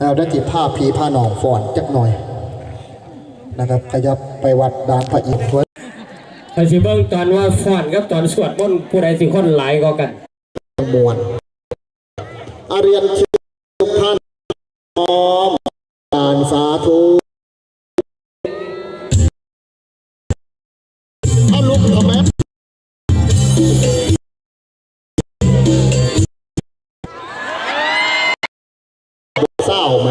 เอาได้จิผ้าผีผ้าหนองฟอนจักหน่อย นะครับ ขยับไปวัดดานพระอินทร์ไว้ไปสิเบิ่งตอนว่าฟ้อนกับตอนสวดมนต์ผู้ใดสิคนหลายก็กันมวลอาเรียนเชิญทุกท่านพร้อมการสาธุ เศร้าไหม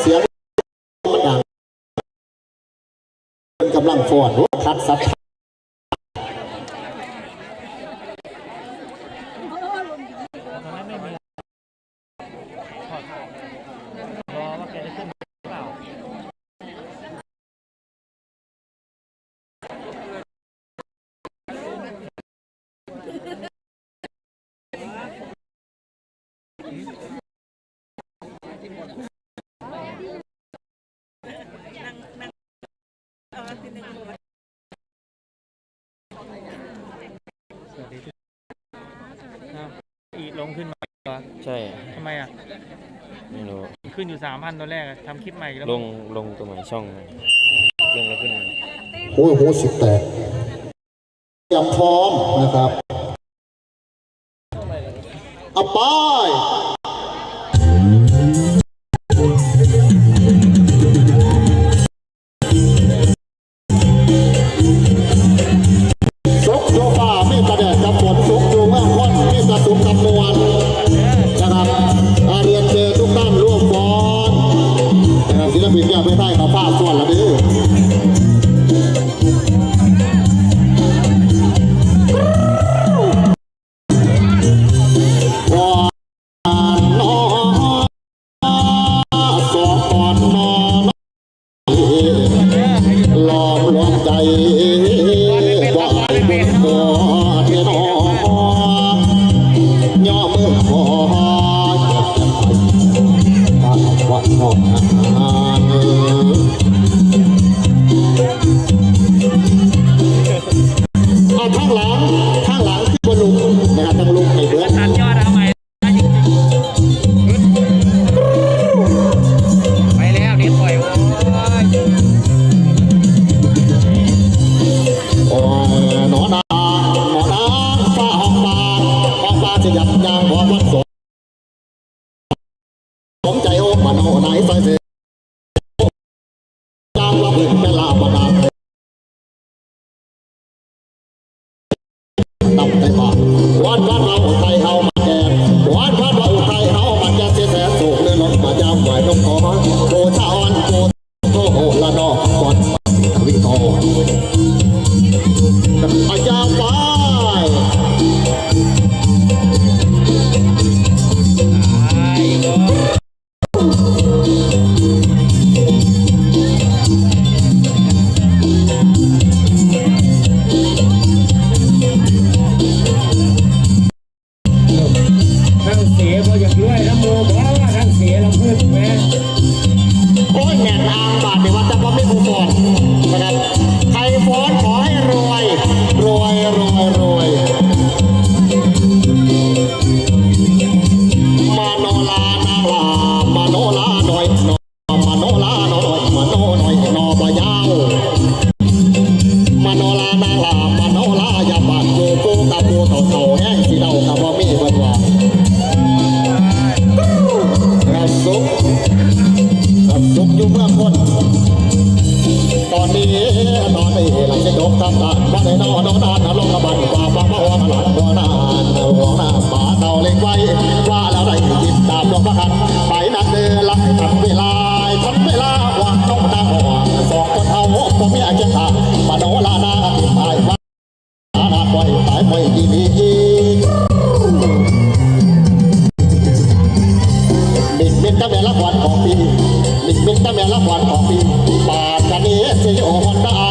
เสียงมันดังเป็นกำลังฟอนคัดสัตว์ อีลงขึ้นมาเหรอใช่ ทำไมอะ ไม่รู้ ขึ้นอยู่สามพันตัวแรกอะทำคลิปใหม่อีกแล้ว ลงลงตัวใหม่ช่องลงแล้วขึ้นมาโอ้ยโหสิบแปดเตรียมพร้อมนะครับเอาไป อยู่เมือคนตอนนี้นอนในหลังจะจบทำตาบ้านในนอนนอนนานลงกระบันกว่าป้ามาหัวหลานหัวนานหัวหนาป่าเต่าเล็กไว้ว่าแล้วไรจิตตามดวงประคันไปนักเดือลักทำเวลาทำเวลาหวางน้องนางหัวสองคนเอาผมไม่อาจจะตา วันของปีป่าชะนีสิโอฮอนดา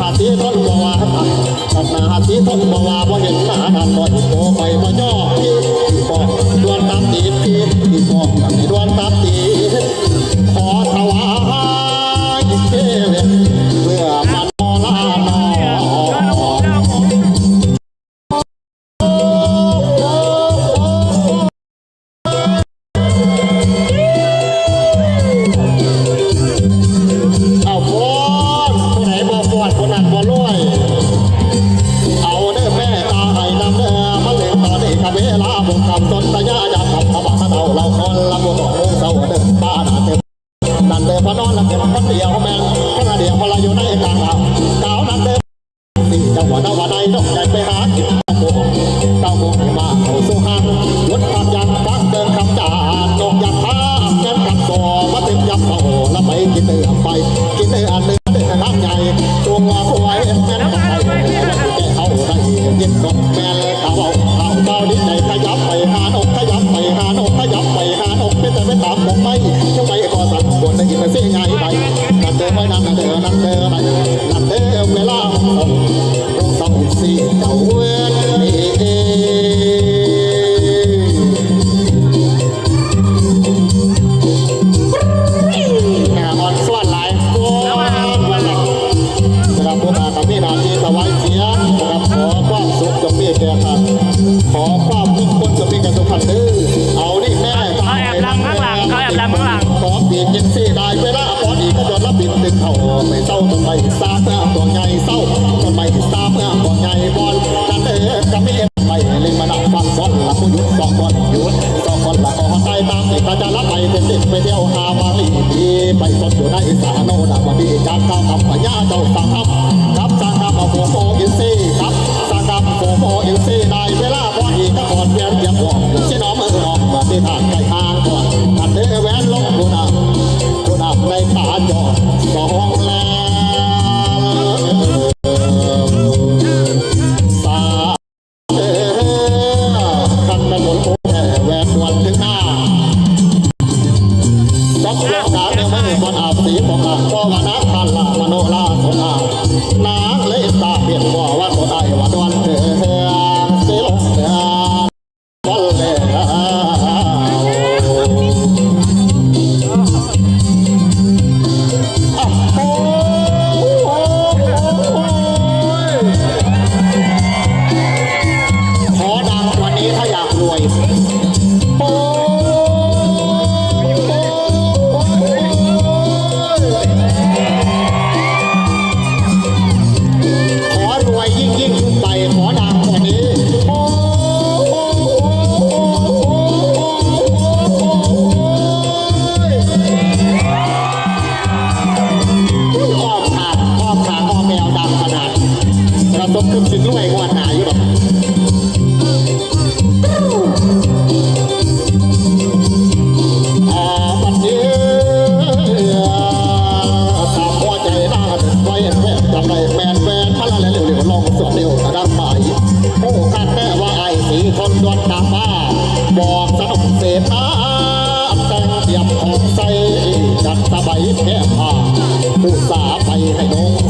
หาทีทนบว่าชอบหน้าทีทนบว่าบ่เห็นหน้าดำบ่เห็นโตไปบ่ย่อที่พี่ปอดดวนตัมตีที่พี่ปอดดวนตัมตี จังหวะนาวาใดต้องใจไปหา ที่มาซื้อใหญ่ไปนัดเดินไปนัดเดินนัดเดินไปนัดเดินเวลาสองสองสี่เจ้เวร ยินเสีได้เวลาตอนนี้ก็โดนรับบินดึงเขาไม่เศร้าต้นไม้ซากงามตัวใหญ่เศร้าต้นไม้ซากงามตัวใหญ่บอลนั่นเออกะมีไปลิงมาหนับฟังซ้อนละผู้หยุดสองคนหยุดสองคนละก็ตายตามอีกจะรับไปเป็นติดไปเที่ยวหาวารีดีไปสดอยู่ในสาโนดาบดีจากข้าวทำปัญญาเจ้าสั่งทำรับสั่งทำเอาโฟโฟอินซี่ครับสั่งทำโฟโฟอินซีได้เวลาพอดีก็ก่อดเวียนเตรียมหัวเช่นนองเมื่อนองมาที่ทางไก่ทางก่อนกันเด้อแหวนลงกูนะ Oh. ไปแค่ผ้าผู้สาไปให้น้อง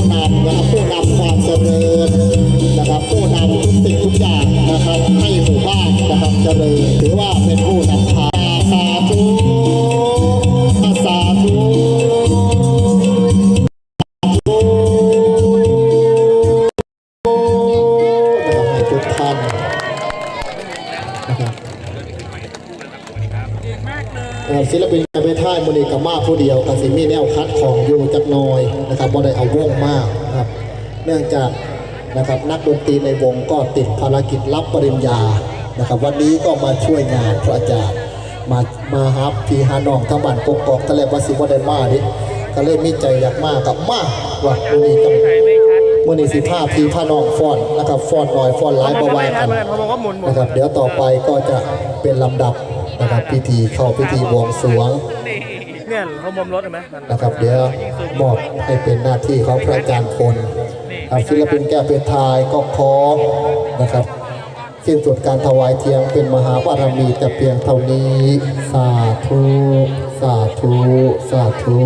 ู้นำนะครับผู้นำความเจริญนะครับผู้นำทุกสิ่งทุกอย่างนะครับให้หมู่บ้านนะครับเจริญถือว่าเป็นผู้นำพาสาธุสาธุนะครับทุกท่านนะครับ เอ่ศิลปินไปท่ายมณีกามาผู้เดียวกสิมีแนวคัดของอยู่จักน้อยนะครับบ่ได้เอาวงมากนะครับ เนื่องจากนะครับนักดนตรีในวงก็ติดภารกิจรับปริญญานะครับ วันนี้ก็มาช่วยงานพระอาจารย์มามาฮับพีฮานองทั้งบัานกกอกทะเลวาสิบ่ได้มาดิก็เลยมีใจอยากมากกับมาว่ะมณีมื้อนี้สิพาพี่พานองฟอนนะครับฟอนหน่อยฟอนหลายบ่ว่ากันนะครับเดี๋ยวต่อไปก็จะเป็นลำดับ นะครับพิธีเข้าพิธีบวงสรวงนี่เนี่ยเขาบอมรถเห็นไหมนั่นนะครับเดี๋ยวมอบให้เป็นหน้าที่ของพระอาจารย์พลครับศิลปินแก้วเพชรไทยก็ขอนะครับสิ้นสุดการถวายเทียงเป็นมหาบารมีแต่เพียงเท่านี้ สาธุ สาธุ สาธุ